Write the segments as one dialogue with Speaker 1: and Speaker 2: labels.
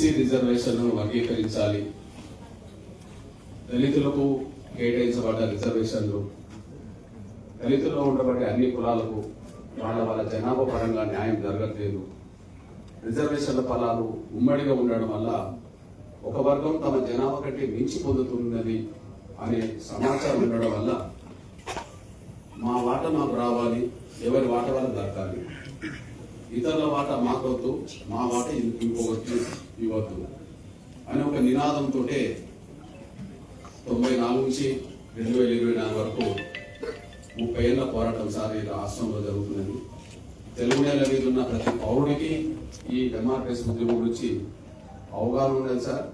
Speaker 1: SC రిజర్వేషన్లను వర్గీకరించాలి దళితులకు కేటాయించబడ్డ రిజర్వేషన్లు దళితుల్లో ఉండబడే అన్ని కులాలకు వాళ్ళ వాళ్ళ జనాభా పరంగా న్యాయం జరగట్లేదు. రిజర్వేషన్ల ఫలాలు ఉమ్మడిగా ఉండడం వల్ల ఒక వర్గం తమ జనాభా కంటే మించి పొందుతున్నది అనే సమాచారం ఉండడం వల్ల మా వాట మాకు రావాలి ఎవరి వాట వాళ్ళకి దక్కాలి. ఇతరుల వాట మాకొద్దు మా వాట ఇంకొకటి ఇవ్వద్దు? అనే ఒక నినాదంతో తొంభై నాలుగు నుంచి రెండు వేల ఇరవై నాలుగు వరకు ముప్పై ఏళ్ళ పోరాటం సార్ ఈ రాష్ట్రంలో జరుగుతున్నది. తెలుగు నేల మీద ఉన్న ప్రతి పౌరుడికి ఈ డెమోక్రసీ ఉద్యమం గురించి అవగాహన ఉండాలి సార్.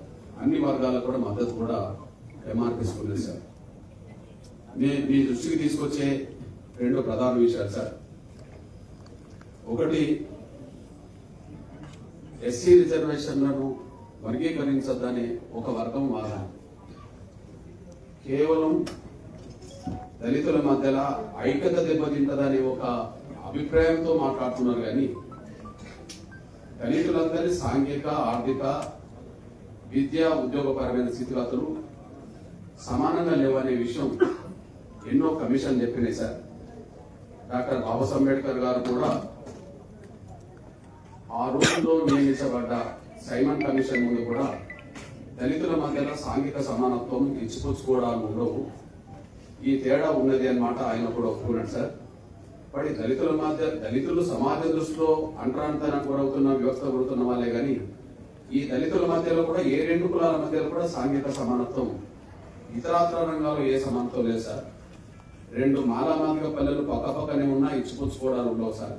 Speaker 1: అన్ని వర్గాలకు కూడా మద్దతు కూడా డెమోక్రసీ ఉన్నది సార్. నేను మీ దృష్టికి తీసుకొచ్చే రెండు ప్రధాన విషయాలు సార్. ఒకటి ఎస్సీ రిజర్వేషన్లను వర్గీకరించొద్దనే ఒక వర్గం వాదన కేవలం దళితుల మధ్యలో ఐక్యత దెబ్బతింటదనే ఒక అభిప్రాయంతో మాట్లాడుతున్నారు కానీ దళితులందరి సాంఘిక ఆర్థిక విద్యా ఉద్యోగపరమైన స్థితిగతులు సమానంగా లేవనే విషయం ఎన్నో కమిషన్ చెప్పినాయి సార్. డాక్టర్ బాబాసాహెబ్ అంబేద్కర్ గారు కూడా ఆ రోజుల్లో నియమించబడ్డ సైమన్ కమిషన్ ముందు కూడా దళితుల మధ్యలో సాంఘిక సమానత్వం ఇచ్చిపుచ్చుకోవడాలు ఉండవు. ఈ తేడా ఉన్నది అన్నమాట ఆయన కూడా ఒప్పుకున్నాడు సార్. మరి దళితుల మధ్య దళితులు సమాజ దృష్టిలో అంటరాంతరం గురవుతున్న వ్యవస్థ గురుతున్న వాళ్ళే గాని ఈ దళితుల మధ్యలో కూడా ఏ రెండు కులాల మధ్యలో కూడా సాంఘిక సమానత్వం ఇతరాతర రంగాల్లో ఏ సమానత్వం లేదు సార్. రెండు మాలామాలిక పల్లెలు పక్క పక్కనే ఉన్నా ఇచ్చిపుచ్చుకోవడాలు ఉండవు సార్.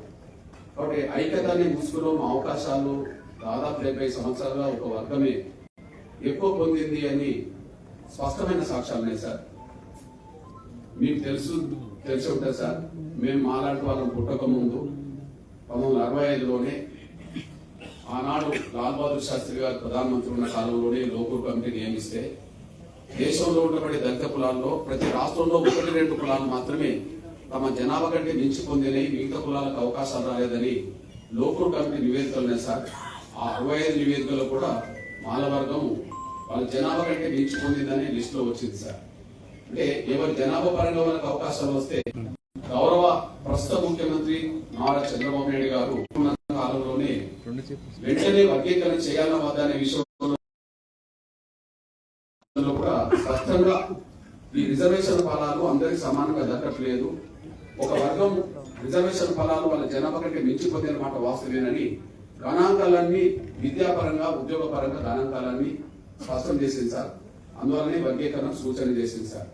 Speaker 1: కాబట్టి ఐక్యతాన్ని ముసుగులో మా అవకాశాలు దాదాపు డెబ్బై సంవత్సరాలుగా ఒక వర్గమే ఎక్కువ పొందింది అని స్పష్టమైన సాక్ష్యాలు ఉన్నాయి సార్. మీకు తెలుసు తెలిసి ఉంటుంది సార్. మేము మాలాంటి వాళ్ళం పుట్టక ముందు పంతొమ్మిది అరవై ఐదులోనే ఆనాడు లాల్ బహదూర్ శాస్త్రి గారు ప్రధానమంత్రి ఉన్న కాలంలోనే లోకూర్ కమిటీ నియమిస్తే దేశంలో ఉన్నటువంటి దళిత కులాల్లో ప్రతి రాష్ట్రంలో ఒకటి రెండు కులాలు మాత్రమే తమ జనాభా కంటే మించి పొందినవి మిగతా కులాలకు అవకాశాలు రాలేదని లోకల్ కమిటీ నివేదికలు సార్. ఆ అరవై ఐదు నివేదికలో కూడా మాలవర్గం వాళ్ళ జనాభా కంటే మించి పొందిందని లిస్ట్లో వచ్చింది సార్. అంటే ఎవరి జనాభా పరంగా మనకు అవకాశాలు వస్తే గౌరవ ప్రస్తుత ముఖ్యమంత్రి నారా చంద్రబాబు నాయుడు గారు కాలంలోనే వెంటనే వర్గీకరణ చేయాలన్న వద్దా అనే విషయంలో కూడా స్పష్టంగా ఈ రిజర్వేషన్ ఫలాలు అందరికి సమానంగా దక్కట్లేదు. ఒక వర్గం రిజర్వేషన్ ఫలాలు వాళ్ళ జనాభా కంటే మించిపోతే మాట వాస్తవేనని గణాంకాలన్నీ విద్యాపరంగా ఉద్యోగపరంగా గణాంకాలన్నీ స్పష్టం చేసింది సార్. అందువల్లనే వర్గీకరణ సూచన చేసింది సార్.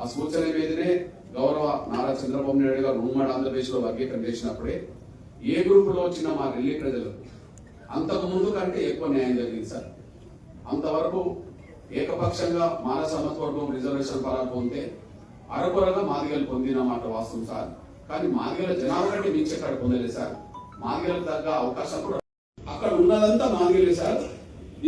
Speaker 1: ఆ సూచన మీదనే గౌరవ నారా చంద్రబాబు నాయుడు గారు ఉమ్మడి ఆంధ్రప్రదేశ్లో వర్గీకరణ చేసినప్పుడే ఏ గ్రూప్లో వచ్చిన మా ఢిల్లీ ప్రజలకు అంతకు ముందు కంటే ఎక్కువ న్యాయం జరిగింది సార్. అంతవరకు ఏకపక్షంగా మాల సమత్వర్గం రిజర్వేషన్ ఫలాలు పొందితే అరకొరగా మాదిగలు పొందిన మాట వాస్తవం సార్. కానీ మాదిగల జనాభా కంటే మించి అక్కడ పొందలేదు సార్. మాదిగలకు తగ్గ అవకాశం కూడా అక్కడ ఉన్నదంతా మాదిగలే సార్.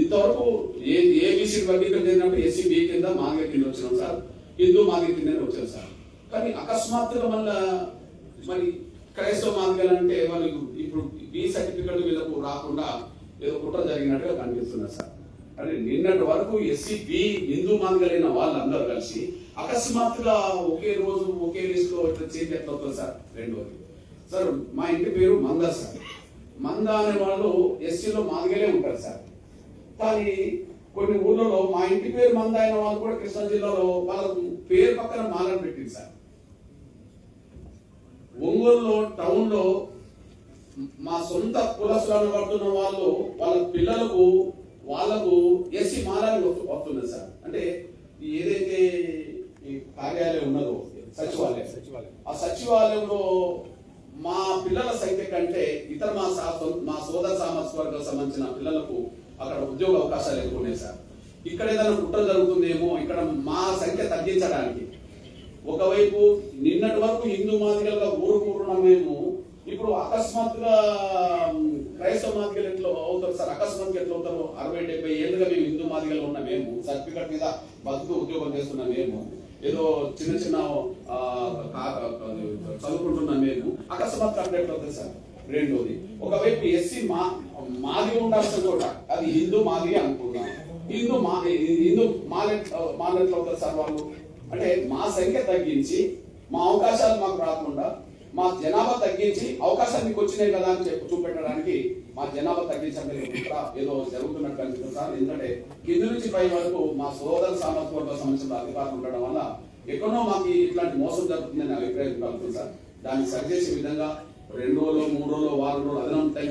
Speaker 1: ఇంతవరకు ఏ ఏబీసీ వర్గీకరణ జరిగినప్పుడు ఎస్సీ బి కింద మాదిగ కింద వచ్చినాం సార్. హిందూ మాదిగ కిందనే వచ్చాం సార్. కానీ అకస్మాత్తుగా మళ్ళా మరి క్రైస్తవ మాదిగలు అంటే వాళ్ళకు ఇప్పుడు బి సర్టిఫికెట్ వీళ్ళకు రాకుండా ఏదో కుట్ర జరిగినట్టుగా కనిపిస్తున్నారు సార్. కానీ నిన్నటి వరకు ఎస్సీ బి హిందూ మాదిగలైన వాళ్ళందరూ కలిసి అకస్మాత్తుగా ఒకే రోజు ఒకే లిస్ట్లో ఇట్లా చేంజ్ ఎట్లా సార్? రెండోది సార్ మా ఇంటి పేరు మంద సార్. మంద అనే వాళ్ళు ఎస్సీలో మాదిగలే ఉంటారు సార్. కానీ కొన్ని ఊళ్ళలో మా ఇంటి పేరు మంద అయిన వాళ్ళు కూడా కృష్ణా జిల్లాలో వాళ్ళ పేరు పక్కన మాలని పెట్టింది సార్. ఒంగోలులో టౌన్లో మా సొంత కులస్తులను పడుతున్న వాళ్ళు వాళ్ళ పిల్లలకు వాళ్ళకు ఎస్సీ మారాలి వస్తున్నది సార్. అంటే ఏదైతే ఈ కార్యాలయం ఉన్నదో సచివాలయం
Speaker 2: సచివాలయం.
Speaker 1: ఆ సచివాలయంలో మా పిల్లల సంఖ్య కంటే ఇతర మా మా సోదర సామర్థ్య వర్గాలకు సంబంధించిన పిల్లలకు అక్కడ ఉద్యోగ అవకాశాలు ఎక్కువ ఉన్నాయి సార్. ఇక్కడ ఏదైనా కుట్ర జరుగుతుందేమో ఇక్కడ మా సంఖ్య తగ్గించడానికి. ఒకవైపు నిన్నటి వరకు హిందూ మాదిగలుగా ఊరుకుంటున్న మేము ఇప్పుడు అకస్మాత్తుగా ఉమ్, క్రైస్తవ మాదిగలు ఎట్లా అవుతారు సార్ అకస్మాత్తుగా ఎట్లా అవుతారు అరవై డెబ్బై ఏళ్ళుగా మేము హిందూ మాదిగలు ఉన్న మేము సర్టిఫికెట్ మీద బతుకు ఉద్యోగం చేస్తున్న మేము ఏదో చిన్న చిన్న చదువుకుంటున్న మేము అకస్మాత్ కంప్లైంట్ అవుతుంది సార్ రెండోది ఒకవైపు ఎస్సీ మా మాది ఉండాల్సిన చోట అది హిందూ మాది అనుకున్నాం. హిందూ మా హిందూ మాలెట్ మాలెట్లు అవుతారు సార్ వాళ్ళు. అంటే మా సంఖ్య తగ్గించి మా అవకాశాలు మాకు రాకుండా మా జనాభా తగ్గించి అవకాశం మీకు వచ్చినాయి కదా అని చెప్పి చూపెట్టడానికి మా జనాభా తగ్గించడం ఏదో జరుగుతున్నట్టు అనిపిస్తుంది ఎందుకంటే కింది నుంచి పై వరకు మా సోదర సామర్థ్య వర్గ సంబంధించిన అధికారులు ఉండడం వల్ల ఎక్కడో మాకు ఇట్లాంటి మోసం జరుగుతుందని అభిప్రాయం కలుగుతుంది సార్. దాన్ని సరిచేసే విధంగా రెండు రోజులు మూడు రోజులు వారం రోజులు అదనం టైం